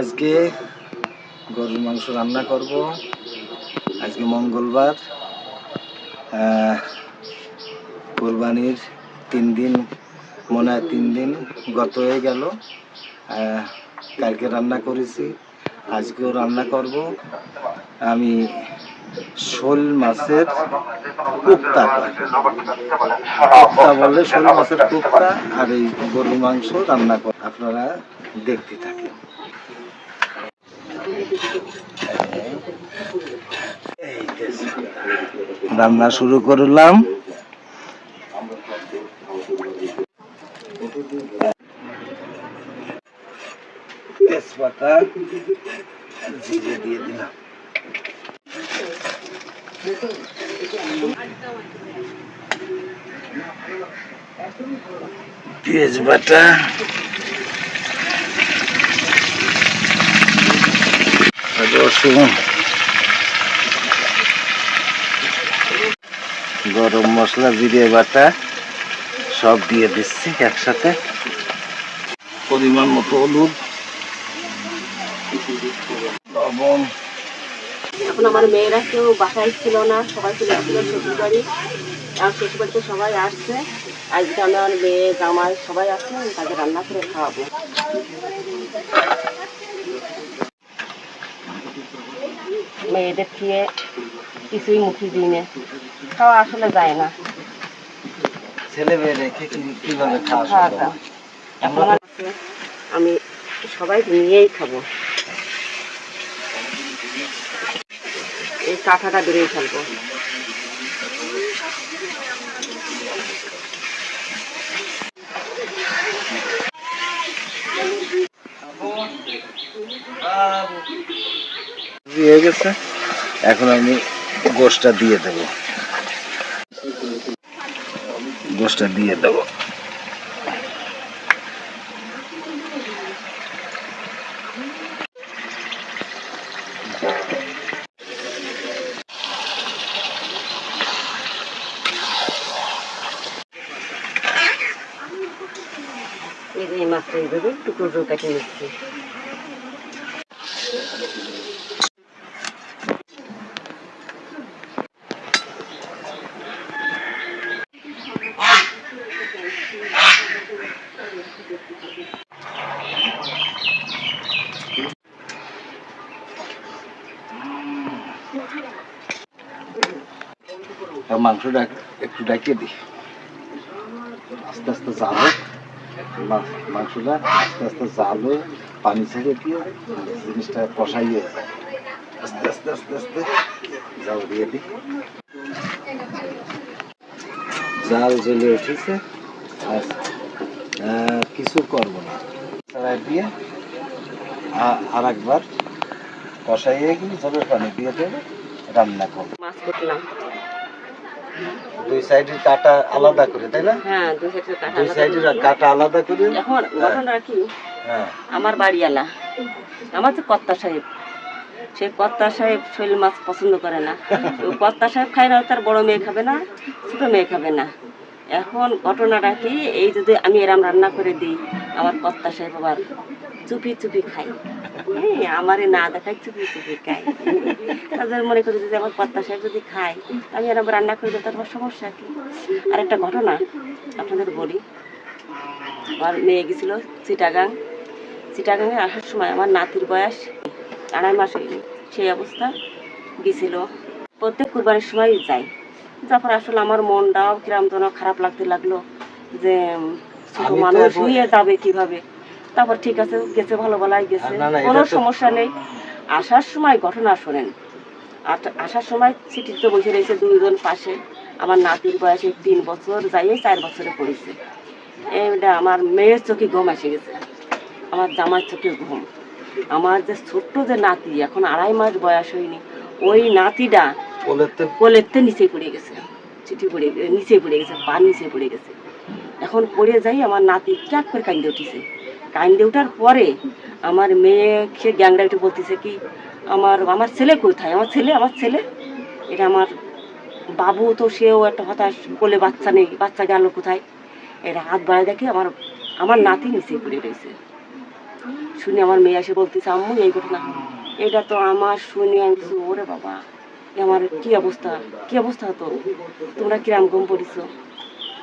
আজকে গরুর মাংস রান্না করব আজকে মঙ্গলবার কোরবানির তিন দিন মনে হয় তিন দিন গত হয়ে গেল কালকে রান্না করেছি, আজকেও রান্না করব আমি শোল মাছের কুপ্তা। কুপ্তা বললে শোল মাছের কুপ্তা আর এই গরুর মাংস রান্না কর আপনারা দেখতে থাকেন। রান্না শুরু করলাম। জিরে দিয়ে দিলাম। পেঁয়াজ বাটা রসুন গরম মশলা, জিরে বাটা, সব দিয়ে দিচ্ছি একসাথে। পরিমাণ মতো হলুদ। লবণ। এখন আমার মেয়েরা কেউ বাসায় ছিল না, সবাই চলে ছিল শ্বশুর বাড়ি আর শ্বশুর বাড়িতে সবাই আসছে। আজকে আমার মেয়ে জামাই সবাই আসছে তাকে রান্না করে খাওয়াবো। মেয়েদের খেয়ে কিছুই মুখে দিই না। খাওয়া আসলে যায় না। ছেলে মেয়ে রেখে কীভাবে খাওয়া। এখন আমি সবাই নিয়েই খাব। এই কাঁঠাটা বেরিয়ে ফেলব। দিয়ে গেছে। এখন আমি গোষ্ঠটা দিয়ে দেব। গোষ্ঠটা দিয়ে দেব। এই মাছটা এইভাবে টুকরো টুকরো কেটে নিচ্ছি। আর মাংসটা একটু ডাকিয়ে দিই। আস্তে আস্তে জাল মাংসটা আস্তে আস্তে জাল হয়ে পানি ছেড়ে দিয়ে জিনিসটা কষাইয়ে যায়। আস্তে আস্তে আস্তে আস্তে জাল দিয়ে দিই। জাল জ্বলে উঠেছে। আর কিছু করব না। ছাড়াই দিয়ে আর একবার কষাইয়ে কিন্তু জলের পানি দিয়ে দেবে, রান্না করব। মাছ কুটলাম। দুই সাইডের কাটা আলাদা করে তাই না? হ্যাঁ দুই সাইডের কাঁটা দুই সাইডের কাটা আলাদা করে। এখন ঘটনা কি? হ্যাঁ। আমার বাড়িওয়ালা আমার তো কর্তা সাহেব। সে কর্তা সাহেব শৈল মাছ পছন্দ করে না। কর্তা সাহেব খায় না তার বড় মেয়ে খাবে না ছোট মেয়ে খাবে না। এখন ঘটনাটা কি? এই যদি আমি এরম রান্না করে দিই আমার কর্তা সাহেব আবার চুপি চুপি খাই হ্যাঁ আমারে না দেখায় চুপি চুপি খাই তাদের মনে করি যে আমার কর্তা সাহেব যদি খায় আমি এরম রান্না করে দিই তারপর সমস্যা কি? আর একটা ঘটনা আপনাদের বলি। আমার মেয়ে গেছিল চিটাগাং। চিটাগাঙে আসার সময় আমার নাতির বয়স আড়াই মাস হয়নি সেই অবস্থা গেছিল। প্রত্যেক কুরবানির সময় যাই। তারপর আসলে আমার মনটাও কিরম যেন খারাপ লাগতে লাগল যে ছোট মানুষ নিয়ে যাবে কীভাবে? তারপর ঠিক আছে গেছে ভালো বলাই গেছে। কোনো সমস্যা নেই। আসার সময় ঘটনা শোনেন। আসার সময় সিটিতে বসে রয়েছে দুইজন পাশে। আমার নাতির বয়সে তিন বছর যাইয়ে চার বছরে পড়েছে। এইটা আমার মেয়ের চোখে ঘুম এসে গেছে। আমার জামার চোখে ঘুম। আমার যে ছোট্ট যে নাতি এখন আড়াই মাস বয়স হয়নি ওই নাতিটা কোলেতে? নিচে পড়ে গেছে। চিঠি পড়ে নিচে পড়ে গেছে পা নিচে পড়ে গেছে। এখন পড়ে যাই আমার নাতি ক্যাক করে কান্দে উঠেছে। কান্দে ওঠার পরে আমার মেয়ে সে গ্যাংরা একটু বলতেছে কি আমার আমার ছেলে কোথায়? আমার ছেলে আমার ছেলে? এটা আমার বাবু তো সেও একটা হতাশ কোলে বাচ্চা নেই বাচ্চা গেল কোথায়? এটা হাত বাড়ায় দেখে আমার আমার নাতি নিচে পড়ে রয়েছে। শুনে আমার মেয়ে এসে বলতেছে আম্মু এই ঘটনা এটা তো আমার শুনে আমি বলছি, ওরে বাবা আমার কি অবস্থা? কি অবস্থা হতো তোমরা কিরাম গম পড়িছো?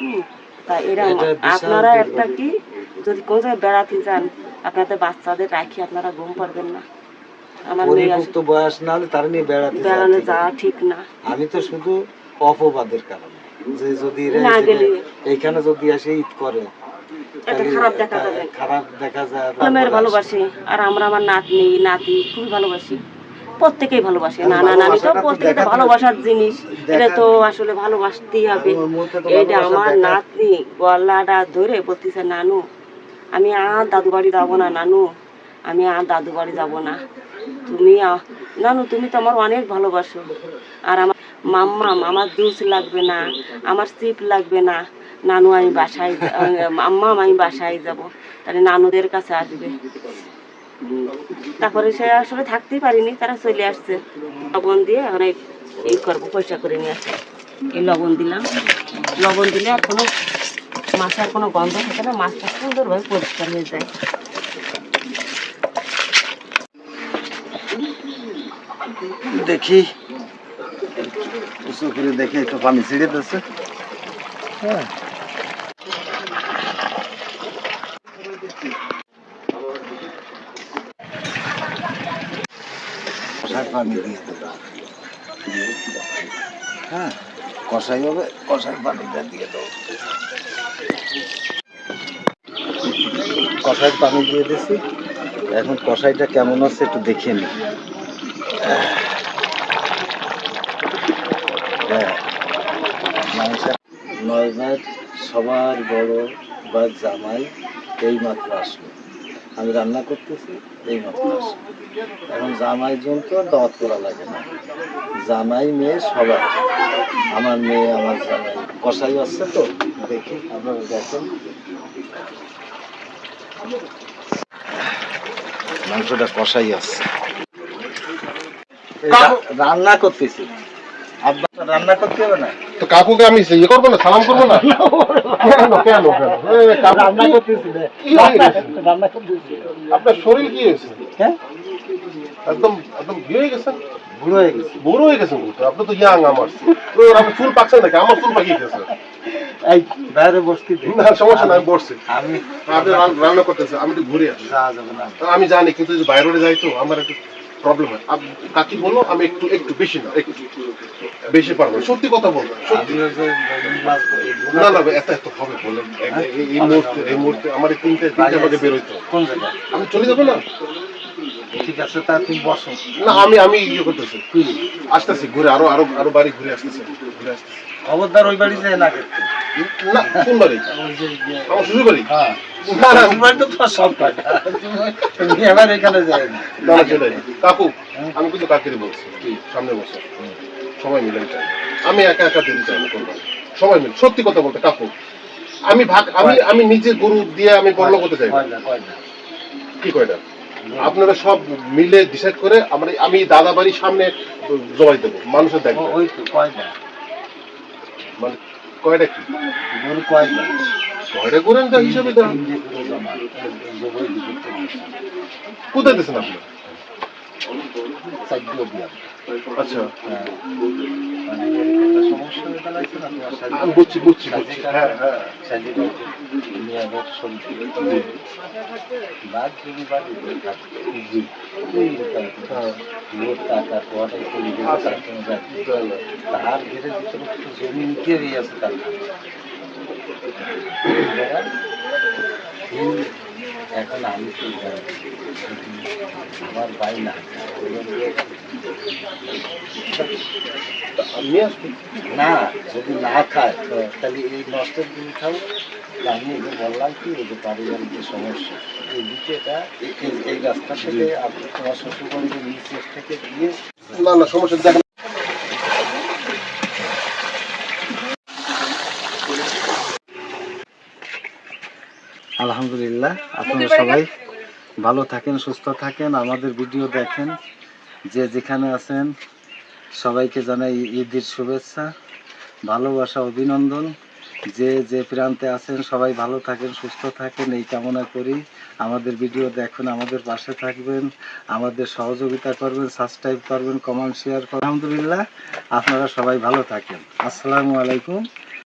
হুম। তা এরা এটা আপনারা একটা কি যদি জায়গায় বেড়াতে যান আপনাদের বাচ্চাদের রাখি আপনারা ঘুম পারবেন না। আমার বয়স না হলে তারা নিয়ে বেড়াতে যাওয়া বেড়ানো ঠিক না। যাওয়া ঠিক না। আমি তো শুধু অপবাদের কারণে। যে যদি। এইখানে যদি ঈদ করে খারাপ দেখা তা- খারাপ দেখা যায় ভালোবাসি। আর আমরা আমার নাতনি নাতি খুবই ভালোবাসি। প্রত্যেকেই ভালোবাসে। না নানা নানি তো প্রত্যেকে ভালোবাসার জিনিস। এটা তো আসলে ভালোবাসতেই হবে। এটা আমার নাতনি গলাটা ধরে বলতেছে নানু আমি আর দাদু বাড়ি যাব না নানু। আমি আর দাদু বাড়ি যাব না। তুমি নানু তুমি তো আমার অনেক ভালোবাসো। আর আমার মাম্মাম আমার জুস লাগবে না আমার সিপ লাগবে না। নানু আমি বাসায় মাম্মাম আমি বাসায় যাব। তাহলে নানুদের কাছে আসবে। তারপরে সে আসলে থাকতেই পারিনি, তারা চলে আসছে। লবণ দিয়ে অনেক ই করব, পয়সা করে নিয়ে আসছে এই লবণ দিলাম। লবণ দিলে আর কোনো মাছের কোনো গন্ধ থাকে না, মাছটা সুন্দরভাবে পরিষ্কার হয়ে যায়। দেখি। উঁচু করে দেখি, একটু পানি ছিঁড়ে দিচ্ছে হ্যাঁ। দেবো। হ্যাঁ কষাই হবে কষাই পানিটা দিয়ে দেবো কষাই পানি দিয়ে দিছি। এখন কষাইটা কেমন আছে একটু দেখে নি। হ্যাঁ সবার বড় বা জামাই এই মাত্র আসলো। আমি রান্না করতেছি এই মাত্র। আসলো এখন জামাই জন তো দাওয়াত করা লাগে না। জামাই মেয়ে সবার আমার মেয়ে আমার জামাই। কষাই আসছে তো? দেখি আপনারা দেখেন। মাংসটা কষাই আসছে রান্না করতেছি। রান্না করতে হবে না? তো কাকুকে আমি ইয়ে করব না সালাম করব না? কেন কেন কেন? এ, কাকু রান্না করতেছি রে। কি হয়ে গেছে? রান্না করতেছি। আপনার শরীর কি হয়েছে? হ্যাঁ? একদম একদম হয়ে গেছেন বুড়ো হয়ে গেছি। বড় হয়ে গেছেন আপনি তো ইয়াং আমার। তো আমার চুল পাকছেন নাকি? আমার চুল পাকিয়ে গেছে। এই বাইরে বসতে দে। না সমস্যা নাই বসছি। আমি আপনি রান্না করতেছে আমি একটু ঘুরে আসি। যাওয়া যাবে না। আমি জানি কিন্তু বাইরে যাই তো আমার একটু প্রবলেম হয়। আপ- কাকি বলল আমি একটু একটু বেশি না একটু বেশি পারব। সত্যি কথা বলব সত্যি। না না এত এত হবে বলেন এই- মুহূর্তে এই মুহূর্তে আমার এই তিনটে তিনটে বাজে বেরোইতে হবে। কোন জায়গায়? আমি চলে যাব না? ঠিক আছে তা তুমি বসো। না আমি আমি ইয়ে করতেছি আসতেছি ঘুরে আরও আরও আরও বাড়ি ঘুরে আসতেছি ঘুরে আসতেছি। খবরদার ওই বাড়ি যায় না কিন্তু না কোন বাড়ি ওই যে যে- আমার শ্বশুর বাড়ি হ্যাঁ। না না ওই তো তোমার সব তুমি এবার এখানে যাই না না না। সেটাই কাকু আমি কিন্তু কাকিরে বলছি সামনে বসে সময় মিলে আমি একা একা দিতে চাই না কোনবার সময় মিলে। সত্যি কথা বলতে কাকু আমি ভাগ আমি আমি নিজে গরু দিয়ে আমি বড় করতে চাই কি কয় না আপনারা সব মিলে ডিসাইড করে আমরা আমি দাদা বাড়ির সামনে জবাই দেবো মানুষের দেখবে। মানে কয়টা কি? গরু কয়টা হিসাবে তিনটে গরু দিয়েছে কোথায় দিয়েছেন আপনি দিলাম আচ্ছা। হ্যাঁ। মানে একটা সমস্যা হয়ে দাঁড়াইছে না তোমার সাথে বুঝছি বুঝছি বুঝছি হ্যাঁ হ্যাঁ নিয়ে বাদ যদি বাড়ি জি। হ্যাঁ লোক টাকা কোয়াটাই চলে তার না। তার ঘেরে জমি নিতে আছে তার এই এখন আমি তো আমার ভাই না না যদি না খায় তাহলে এই নষ্টের দিন খাও তা আমি এদের বললাম কি এই যে পারিবারিক সমস্যা এই দিকেটা এই- এই- রাস্তা থেকে তোমার শ্বশুর বাড়ির নিচের থেকে দিয়ে না না সমস্যা আলহামদুলিল্লাহ আপনারা সবাই ভালো থাকেন সুস্থ থাকেন আমাদের ভিডিও দেখেন যে যেখানে আছেন সবাইকে জানাই ঈদের শুভেচ্ছা ভালোবাসা অভিনন্দন যে যে প্রান্তে আছেন সবাই ভালো থাকেন সুস্থ থাকেন এই কামনা করি আমাদের ভিডিও দেখুন আমাদের পাশে থাকবেন আমাদের সহযোগিতা করবেন সাবস্ক্রাইব করবেন কমেন্ট শেয়ার করবেন আলহামদুলিল্লাহ আপনারা সবাই ভালো থাকেন আসসালামু আলাইকুম।